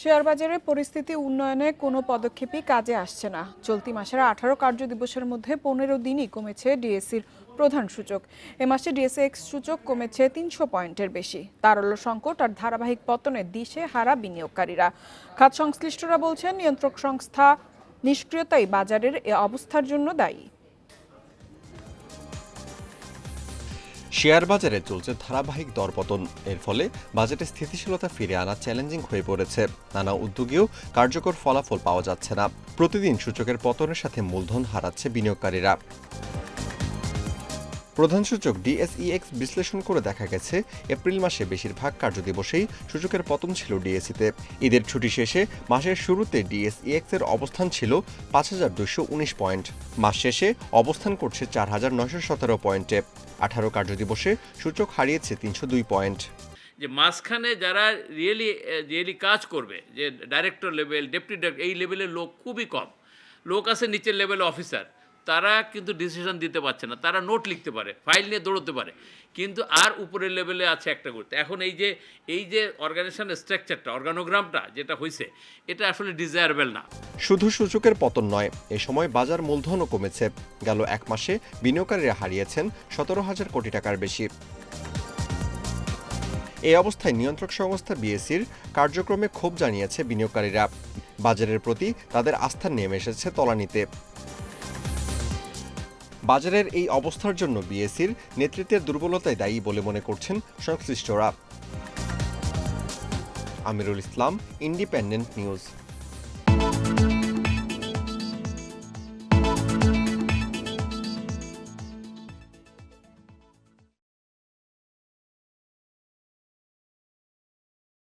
Share বাজারের পরিস্থিতি উন্নয়নে কোনো পদক্ষেপই কাজে আসছে না। চলতি মাসের আঠারো কার্য দিবসের মধ্যে পনেরো দিনই কমেছে ডিএসসির প্রধান সূচক। এ মাসে ডিএসসি এক্স সূচক কমেছে তিনশো পয়েন্টের বেশি। তারল্য সংকট আর ধারাবাহিক পতনে দিশে হারা বিনিয়োগকারীরা। খাত সংশ্লিষ্টরা বলছেন, নিয়ন্ত্রক সংস্থা নিষ্ক্রিয়তাই বাজারের এ অবস্থার জন্য দায়ী। শেয়ার বাজারে চলছে ধারাবাহিক দরপতন। এর ফলে বাজেটে স্থিতিশীলতা ফিরে আনা চ্যালেঞ্জিং হয়ে পড়েছে। নানা উদ্যোগেও কার্যকর ফলাফল পাওয়া যাচ্ছে না। প্রতিদিন সূচকের পতনের সাথে মূলধন হারাচ্ছে বিনিয়োগকারীরা। প্রধান সূচক ডিএসইএক্স বিশ্লেষণ করে দেখা গেছে, এপ্রিল মাসে বেশিরভাগ কার্যদিবসেই সূচকের পতন ছিল ডিএসইতে। ঈদের ছুটি শেষে মাসের শুরুতে ডিএসইএক্স এর অবস্থান ছিল পাঁচ হাজার দুশো উনিশ পয়েন্ট। মাস শেষে অবস্থান করছে চার হাজার নয়শো সতেরো পয়েন্টে। আঠারো কার্যদিবসে সূচক হারিয়েছে তিনশো দুই পয়েন্ট। যে মাঝখানে যারা রিয়েলি রিয়েলি কাজ করবে, যে ডাইরেক্টর লেভেল ডেপুটি এই লেভেলের লোক খুবই কম। লোক আছে নিচের লেভেল অফিসার তারা কিন্তু ডিসিশন দিতে পারছে না। তারা নোট লিখতে পারে ফাইল নিয়ে দৌড়তে পারে। কিন্তু আর উপরের লেভেলে আছে একটা করতে এখন এই যে এই যে অর্গানাইজেশনের স্ট্রাকচারটা অর্গানোগ্রামটা যেটা হয়েছে এটা আসলে ডিজায়ারেবল না। শুধু সূচকের পতন নয়, এ সময় বাজার মূলধনও কমেছে। গেল এক মাসে বিনিয়োগকারীরা হারিয়েছেন সতেরো হাজার কোটি টাকার বেশি। এই অবস্থায় নিয়ন্ত্রক সংস্থা বিএসির কার্যক্রমে ক্ষোভ জানিয়েছে বিনিয়োগকারীরা। বাজারের প্রতি তাদের আস্থা নেমে এসেছে তলানিতে। বাজারের এই অবস্থার জন্য বিএসির নেতৃত্বের দুর্বলতায় দায়ী বলে মনে করছেন সংশ্লিষ্টরা। Amirul Islam independent news